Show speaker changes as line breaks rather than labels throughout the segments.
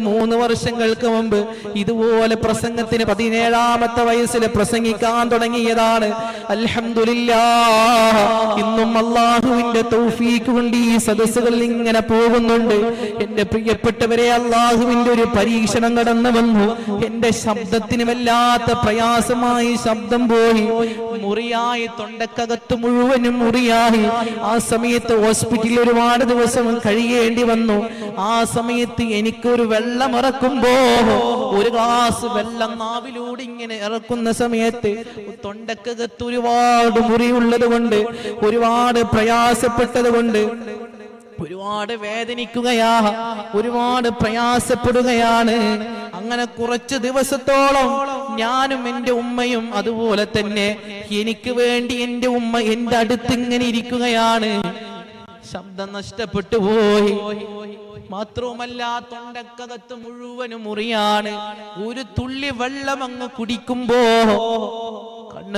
മൂന്ന് വർഷങ്ങൾക്ക് മുമ്പ് ഇതുപോലെ പ്രസംഗത്തിന് പതിനേഴാമത്തെ വയസ്സിൽ പ്രസംഗിക്കാൻ തുടങ്ങിയതാണ്. അൽഹംദുലില്ലാ ഇന്നും അള്ളാഹുവിന്റെ തൗഫീക്ക് കൊണ്ട് ഈ സദസ്സുകൾ ഇങ്ങനെ പോകുന്നുണ്ട്. എന്റെ പ്രിയപ്പെട്ടവരെ അള്ളാഹുവിന്റെ ഒരു പരീക്ഷണം കടന്നു വന്നു. എന്റെ ശബ്ദത്തിന് വല്ലാത്ത പ്രയാസമായി ശബ്ദം പോയി. മുറിയായി തൊണ്ടക്കകത്ത് മുഴുവനും മുറിയായി. ആ സമയത്ത് ഹോസ്പിറ്റലിൽ ഒരുപാട് ദിവസം കഴിയേണ്ടി വന്നു. ആ സമയത്ത് എനിക്കൊരു വെള്ളം ഇറക്കുമ്പോ ഒരു ഗ്ലാസ് വെള്ളം നാവിലൂടെ ഇങ്ങനെ ഇറക്കുന്ന സമയത്ത് തൊണ്ടക്കകത്ത് ഒരുപാട് മുറിയുള്ളത് കൊണ്ട് ഒരുപാട് പ്രയാസപ്പെട്ടത് കൊണ്ട് ഒരുപാട് വേദനിക്കുകയാ ഒരുപാട് പ്രയാസപ്പെടുകയാണ്. അങ്ങനെ കുറച്ച് ദിവസത്തോളം ഞാനും എന്റെ ഉമ്മയും അതുപോലെ തന്നെ എനിക്ക് വേണ്ടി എന്റെ ഉമ്മ എന്റെ അടുത്ത് ഇങ്ങനെ ഇരിക്കുകയാണ്. ശബ്ദം നഷ്ടപ്പെട്ടു പോയി. മാത്രവുമല്ല തൊണ്ടക്കകത്ത് മുഴുവനും മുറിയാണ്. ഒരു തുള്ളി വെള്ളം അങ്ങ് കുടിക്കുമ്പോ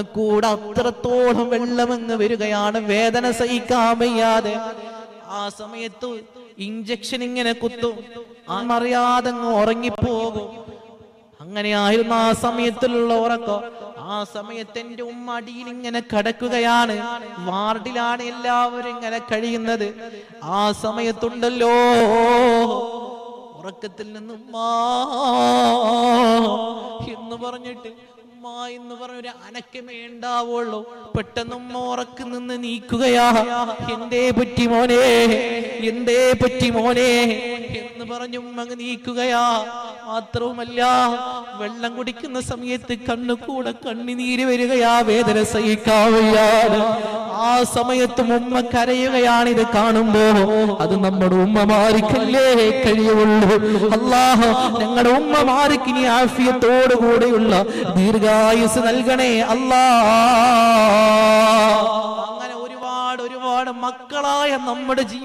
കണ്ണു അത്രത്തോളം വെള്ളമെന്ന് വരികയാണ്. വേദന സഹിക്കാൻ വയ്യാതെ ആ സമയത്ത് ഇഞ്ചക്ഷൻ ഇങ്ങനെ കുത്തും. അറിയാതെ ഉറങ്ങിപ്പോകും. അങ്ങനെയായിരുന്നു ആ സമയത്തിലുള്ള ഉറക്കം. ആ സമയത്ത് എന്റെ ഉമ്മ അടിയിൽ ഇങ്ങനെ കിടക്കുകയാണ്. വാർഡിലാണ് എല്ലാവരും ഇങ്ങനെ കഴിയുന്നത്. ആ സമയത്തുണ്ടല്ലോ. ഉറക്കത്തിൽ നിന്നും എന്ന് പറഞ്ഞിട്ട് ഉമ്മ എന്ന് പറഞ്ഞൊരു അനക്കമേ ഉണ്ടാവുള്ളൂ. പെട്ടെന്ന് ഉറക്ക് നിന്ന് നീക്കുകയാ. എന്തേ പറ്റി മോനെ? എന്തേ പറ്റി മോനെ? എന്ന് പറഞ്ഞു അങ്ങ് നീക്കുകയാ. മാത്രവുമല്ല വെള്ളം കുടിക്കുന്ന സമയത്ത് കണ്ണു കൂടെ കണ്ണിനീര് വരികയാ. വേദന സഹിക്കാവയ്യാണ് ആ സമയത്ത് ഉമ്മ കരയുകയാണ് ഇത് കാണുമ്പോ അത് നമ്മുടെ ഉമ്മ മാറിക്കല്ലേ കഴിയുള്ളൂ. അല്ലാഹ് ഞങ്ങളുടെ ഉമ്മ ഇനി ആഫിയത്തോടു കൂടെയുള്ള ദീർഘായുസ് നൽകണേ. അല്ലാ അങ്ങനെ ഒരുപാട് ഒരുപാട് മക്കളായ നമ്മുടെ ജീ